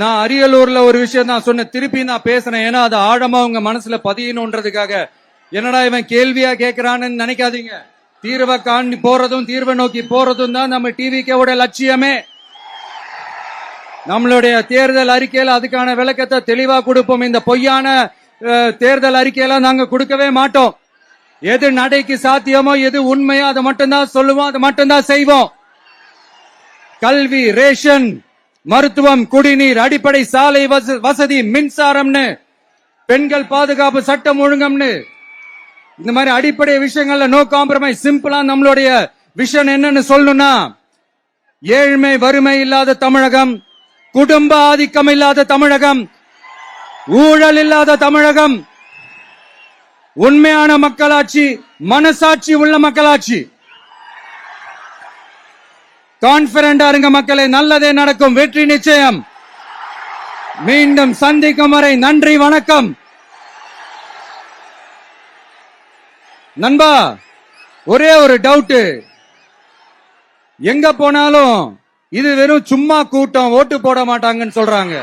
நான் அரியலூர்ல ஒரு விஷயம் நான் சொன்னேன். திருப்பி நான் பேசுறேன். ஏன்னா அது ஆழமா உங்க மனசுல பதியணுன்றதுக்காக. என்னடா இவன் கேள்வியா கேட்கிறான்னு நினைக்காதீங்க. தீர்வை காண்டி போறதும் தீர்வை நோக்கி போறதும் தான் நம்ம டிவிக்கோட லட்சியமே. நம்மளுடைய தேர்தல் அறிக்கையில அதுக்கான விளக்கத்தை தெளிவா கொடுப்போம். இந்த பொய்யான தேர்தல் அறிக்கையில நாங்க கொடுக்கவே மாட்டோம். எது நடைக்கு சாத்தியமோ எது உண்மையோ அதை மட்டும்தான் சொல்லுவோம் அதை மட்டும்தான் செய்வோம். கல்வி ரேஷன் மருத்துவம் குடிநீர் அடிப்படை சாலை வச- வசதி மின்சாரம்னு பெண்கள் பாதுகாப்பு சட்டம் ஒழுங்கம்னு. இந்த மாதிரி அடிப்படை விஷயங்கள்ல நோ காம்ப்ரமைஸ் சிம்பிளா நம்மளுடைய விஷன் என்னன்னு சொல்லணும்னா ஏழ்மை வறுமை இல்லாத தமிழகம் குடும்ப ஆதிக்கம் இல்லாத தமிழகம் ஊழல் இல்லாத தமிழகம் உண்மையான மக்களாட்சி மனசாட்சி உள்ள மக்களாட்சி. கான்பிடண்டா இருங்க மக்களே நல்லதே நடக்கும் வெற்றி நிச்சயம். மீண்டும் சந்திக்கும் வரை நன்றி வணக்கம். நண்பா ஒரே ஒரு டவுட்டு. எங்க போனாலும் இது வெறும் சும்மா கூட்டம் ஓட்டு போட மாட்டாங்கன்னு சொல்றாங்க.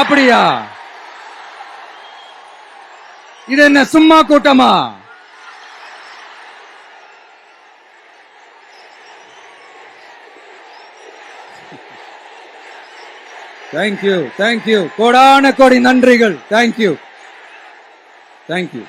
அப்படியா? இது என்ன சும்மா கூட்டமா? தேங்க்யூ தேங்க்யூ கோடான கோடி நன்றிகள். Thank you thank you